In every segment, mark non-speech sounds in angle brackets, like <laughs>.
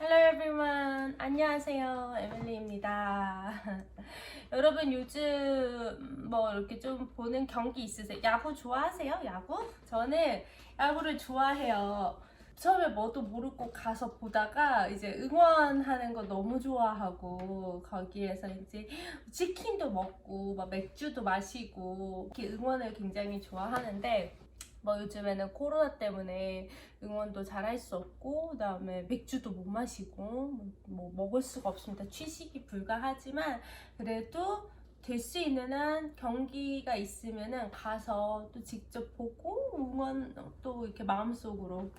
Hello everyone. 안녕하세요. 에밀리입니다. <laughs> 여러분 요즘 뭐 이렇게 좀 보는 경기 있으세요? 야구 좋아하세요? 야구? 저는 야구를 좋아해요. 처음에 뭐도 모르고 가서 보다가 이제 응원하는 거 너무 좋아하고 거기에서 이제 치킨도 먹고 막 맥주도 마시고 이렇게 응원을 굉장히 좋아하는데 뭐 요즘에는 코로나 때문에 응원도 잘 할 수 없고 그다음에 맥주도 못 마시고 뭐, 뭐 먹을 수가 없습니다. 취식이 불가하지만 그래도 될 수 있는 한 경기가 있으면은 가서 또 직접 보고 응원 또 이렇게 마음속으로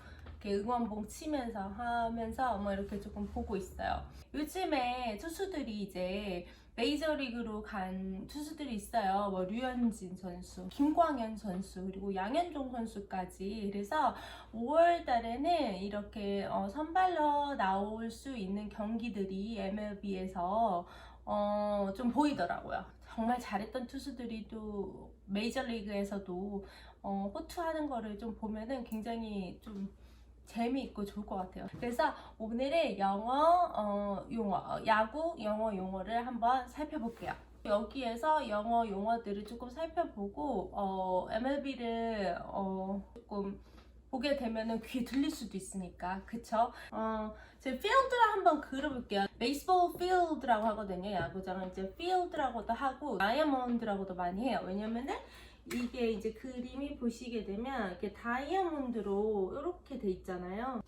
이렇게 응원봉 치면서 하면서 뭐 이렇게 조금 보고 있어요. 요즘에 투수들이 이제 메이저리그로 간 투수들이 있어요. 뭐 류현진 선수, 김광현 선수, 그리고 양현종 선수까지. 그래서 5월 달에는 이렇게 어, 선발로 나올 수 있는 경기들이 MLB에서 어, 좀 보이더라고요. 정말 잘했던 투수들이 또 메이저리그에서도 어, 호투하는 거를 좀 보면은 굉장히 좀 재미있고 좋을 것 같아요. 그래서 오늘의 영어 어, 용어, 어, 야구 영어 용어를 한번 살펴볼게요. 여기에서 영어 용어들을 조금 살펴보고 어, MLB를 어, 조금 보게 되면은 귀에 들릴 수도 있으니까 그쵸? 어, 제 필드를 한번 그려볼게요. 베이스볼 필드라고 하거든요. 야구장은 이제 필드라고도 하고 다이아몬드라고도 많이 해요. 왜냐면은 이게 이제 그림이 보시게 되면 이렇게 다이아몬드로 이렇게 돼 있잖아요.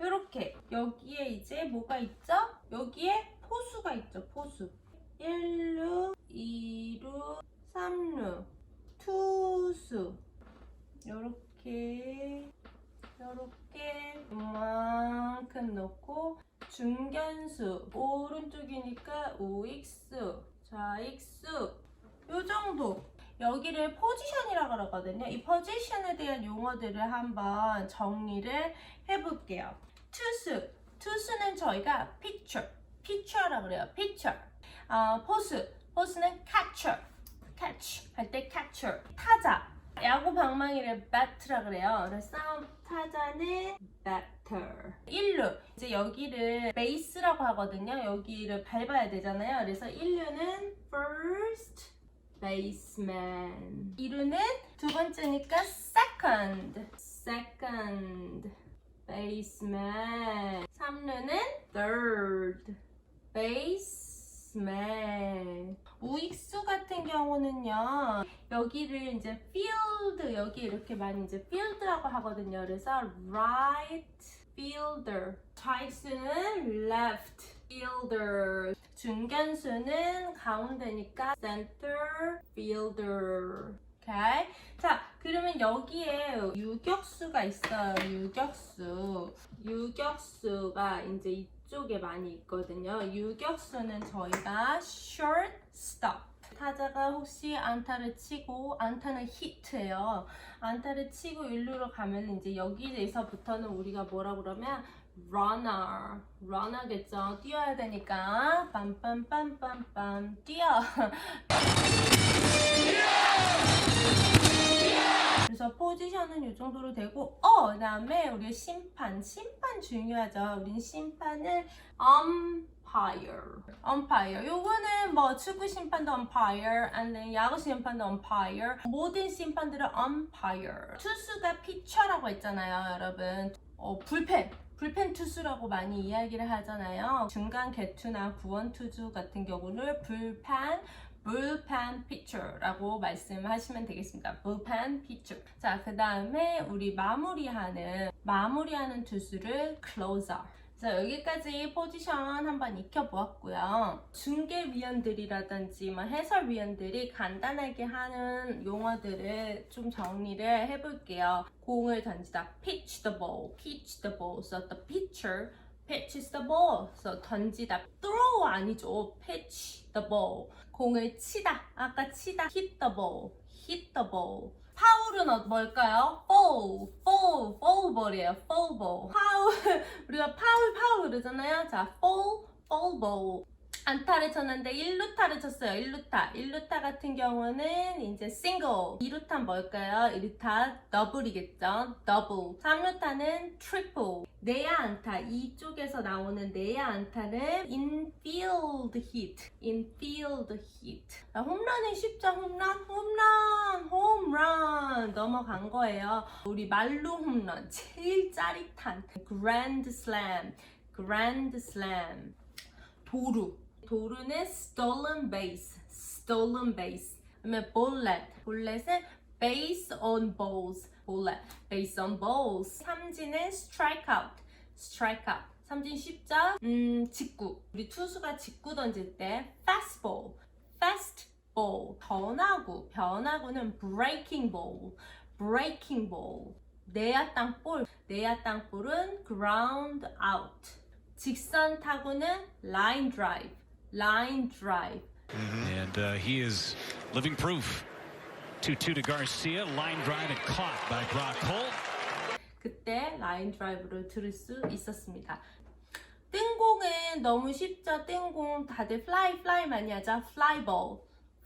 이렇게 여기에 이제 뭐가 있죠? 여기에 포수가 있죠. 포수. 1루, 2루, 3루, 투수. 요렇게 요렇게 이만큼 넣고 중견수 오른쪽이니까 우익수 좌익수 요 정도 여기를 포지션이라고 그러거든요 이 포지션에 대한 용어들을 한번 정리를 해볼게요 투수 투수는 저희가 피처 피처라고 그래요 피처 어, 포수 포수는 catcher catch 할때 catcher 타자 야구 방망이를 배트라 그래요. 그래서 타자는 배터. 1루. 이제 여기를 베이스라고 하거든요. 여기를 밟아야 되잖아요. 그래서 1루는 first baseman. 2루는 두 번째니까 second. second baseman. 3루는 third baseman. 우익수 같은 경우는요. 여기를 이제 field 여기 이렇게 많이 이제 field라고 하거든요. 그래서 right fielder, 좌익수는 left fielder, 중견수는 가운데니까 center fielder. 오케이. 자, 그러면 여기에 유격수가 있어요. 유격수. 유격수가 이제 이쪽에 많이 있거든요. 유격수는 저희가 shortstop. 타자가 혹시 안타를 치고 안타는 히트예요. 안타를 치고 일루로 가면 이제 여기에서부터는 우리가 뭐라 그러면 runner, runner겠죠. 뛰어야 되니까. 빰빰빰빰빰. 뛰어. 그래서 포지션은 이 정도로 되고 어 그다음에 우리 심판. 심판 중요하죠. 우린 심판을 umpire. umpire. 요거는 뭐 축구 심판도 umpire 아니면 야구 심판도 umpire. 모든 심판들은 umpire. 투수가 피처라고 했잖아요 여러분. 어 불펜 불펜 투수라고 많이 이야기를 하잖아요. 중간 개투나 구원 투수 같은 경우는 불펜 bullpen pitcher라고 말씀하시면 되겠습니다. bullpen pitcher. 자, 그 다음에 우리 마무리하는 마무리하는 투수를 closer. 자, 여기까지 포지션 한번 익혀보았고요. 중계위원들이라든지 뭐 해설위원들이 간단하게 하는 용어들을 좀 정리를 해볼게요. 공을 던지다, pitch the ball, pitch the ball. So the pitcher pitches the ball. So 던지다, throw 아니죠. pitch the ball. 공을 치다, 아까 치다, hit the ball, hit the ball. 파울은 어- 뭘까요? foul, foul, ball이에요. foul ball. 파울, 우리가 파울, 파울 그러잖아요. 자, foul, foul ball. 안타를 쳤는데 1루타를 쳤어요. 1루타. 1루타 같은 경우는 이제 싱글. 2루타 뭘까요? 2루타 더블이겠죠. 더블. 3루타는 트리플. 내야 안타. 이쪽에서 나오는 내야 안타는 hit. infield hit. 자, 홈런은 쉽죠. 홈런. 홈런. 홈런. 넘어간 거예요. 우리 말로 홈런. 제일 짜릿한 grand slam. grand slam. 도루. 도루는 stolen base, stolen base. 그러면 볼렛, 볼렛은 base on balls, 볼렛, base on balls. 삼진은 strikeout, strikeout. 삼진 쉽죠? 음, 직구. 우리 투수가 직구 던질 때 fastball, fastball. 변화구, 변화구는 breaking ball, breaking ball. 내야 땅볼, 내야 땅볼은 ground out. 직선 타구는 line drive, line drive. And uh, he is living proof. 2-2 to Garcia. Line drive and caught by Brock Cole. 그때 라인 드라이브를 들을 수 있었습니다. 뜬공은 너무 쉽죠. 뜬공 다들 플라이 플라이 많이 하죠. 플라이볼,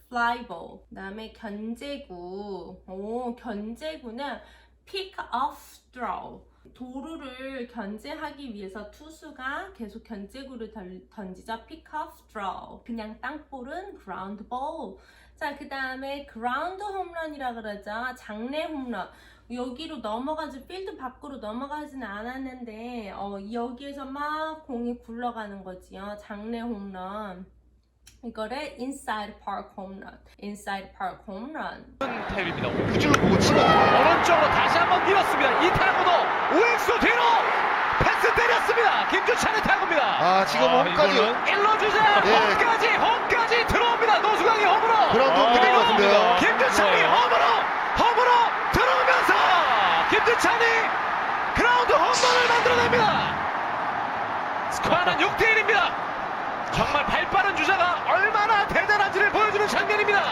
플라이볼. 그다음에 견제구. 오, 견제구는 pick off throw. 도루를 견제하기 위해서 투수가 계속 견제구를 던- 던지자 off throw. 그냥 땅볼은 ground ball. 자, 그 다음에 그라운드 홈런이라 그러죠. 장내 홈런. 여기로 넘어가지 필드 밖으로 넘어가지는 않았는데 어, 여기에서 막 공이 굴러가는 거지요. 장내 홈런. 이거를 inside park 홈런. inside park 홈런. 탭입니다. 우주를 보고 치거든요. 오른쪽으로 다시 한번 밀었습니다. 이 타구도 우익수 뒤로 패스 때렸습니다. 김주찬의 타구입니다. 아, 지금 홈까지. 이거는 일루 주자 예. 홈까지 홈까지 들어옵니다. 노수강이 홈으로 그라운드 홈 그리고 것 같은데요. 김주찬이 홈으로 홈으로 들어오면서 김주찬이 그라운드 홈런을 만들어냅니다. 스코어는 6대 1입니다. 정말 발빠른 주자가 얼마나 대단한지를 보여주는 장면입니다.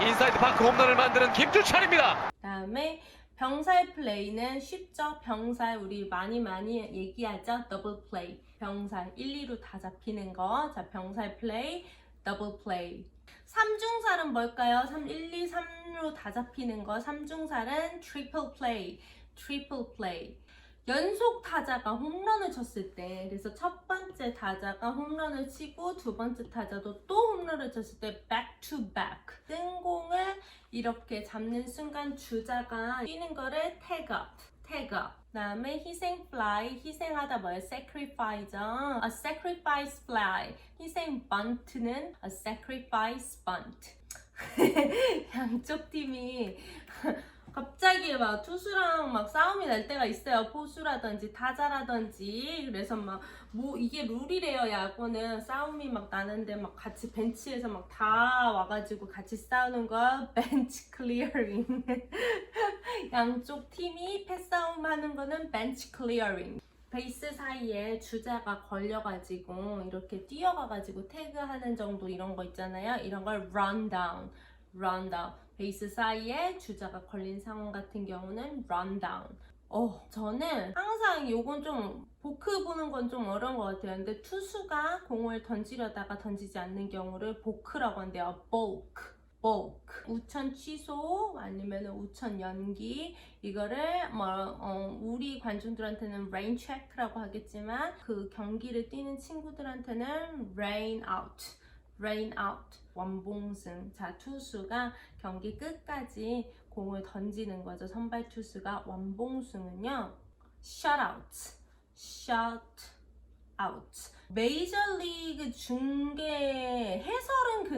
인사이드 파크 홈런을 만드는 김주찬입니다. 다음에 병살 플레이는 쉽죠. 병살 우리 많이 많이 얘기하죠. 더블 플레이. 병살 1, 2루 다 잡히는 거. 자, 병살 플레이, 더블 플레이. 삼중살은 뭘까요? 3, 1, 2, 3루 다 잡히는 거. 삼중살은 트리플 플레이, 트리플 플레이. 연속 타자가 홈런을 쳤을 때, 그래서 첫 번째 타자가 홈런을 치고 두 번째 타자도 또 홈런을 쳤을 때 back to back. 뜬 공을 이렇게 잡는 순간 주자가 뛰는 거를 tag up, tag up. 그다음에 희생 fly, 희생하다 뭐예요? sacrifice죠. a sacrifice fly. 희생 bunt는 a sacrifice bunt. <laughs> 양쪽 팀이 갑자기 막 투수랑 막 싸움이 날 때가 있어요. 포수라든지 타자라든지. 그래서 막 뭐 이게 룰이래요. 야구는 싸움이 막 나는데 막 같이 벤치에서 막 다 와가지고 같이 싸우는 거 <laughs> 벤치 클리어링. <laughs> 양쪽 팀이 패싸움 하는 거는 벤치 클리어링. 베이스 사이에 주자가 걸려가지고 이렇게 뛰어가가지고 태그하는 정도 이런 거 있잖아요. 이런 걸 run down, run down. 베이스 사이에 주자가 걸린 상황 같은 경우는 run down. 어, 저는 항상 요건 좀 보크 보는 건 좀 어려운 것 같아요. 근데 투수가 공을 던지려다가 던지지 않는 경우를 보크라고 한대요. bulk. bulk. 우천 취소 아니면 우천 연기 이거를 뭐 어, 우리 관중들한테는 rain check라고 하겠지만 그 경기를 뛰는 친구들한테는 rain out. Rain out. 원봉승. 자, 투수가 경기 끝까지 공을 던지는 거죠. 선발 투수가 원봉승은요. shutout. shut out. 메이저리그 중계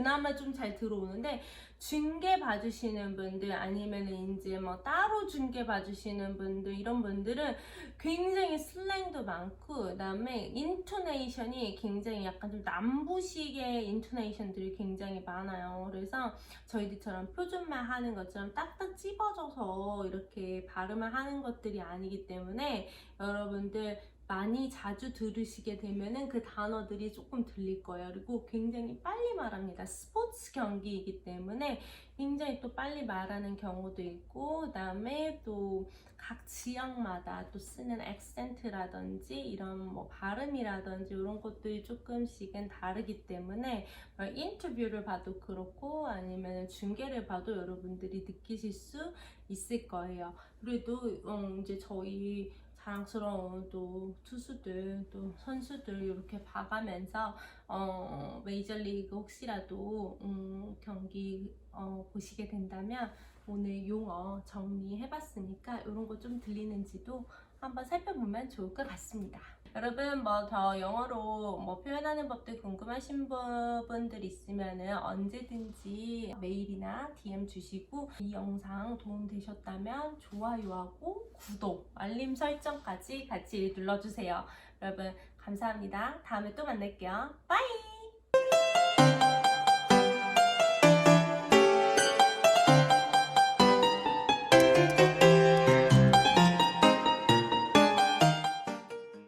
그나마 좀 잘 들어오는데 중계 봐주시는 분들 아니면 이제 뭐 따로 중계 봐주시는 분들 이런 분들은 굉장히 슬랭도 많고 그다음에 인토네이션이 굉장히 약간 좀 남부식의 인토네이션들이 굉장히 많아요. 그래서 저희들처럼 표준말 하는 것처럼 딱딱 찝어져서 이렇게 발음을 하는 것들이 아니기 때문에 여러분들 많이 자주 들으시게 되면은 그 단어들이 조금 들릴 거예요. 그리고 굉장히 빨리 말합니다. 스포츠 경기이기 때문에 굉장히 또 빨리 말하는 경우도 있고, 그 다음에 또 각 지역마다 또 쓰는 액센트라든지 이런 뭐 발음이라든지 이런 것들이 조금씩은 다르기 때문에 어, 인터뷰를 봐도 그렇고 아니면 중계를 봐도 여러분들이 느끼실 수 있을 거예요. 그래도 어, 이제 저희 자랑스러운 또 투수들 또 선수들 이렇게 봐가면서 어, 메이저리그 혹시라도 음, 경기 어, 보시게 된다면 오늘 용어 정리해봤으니까 이런 거 좀 들리는지도 한번 살펴보면 좋을 것 같습니다. 여러분 뭐 더 영어로 뭐 표현하는 법들 궁금하신 부분들 있으면은 언제든지 메일이나 DM 주시고 이 영상 도움 되셨다면 좋아요하고 구독, 알림 설정까지 같이 눌러주세요. 여러분 감사합니다. 다음에 또 만날게요. 빠이!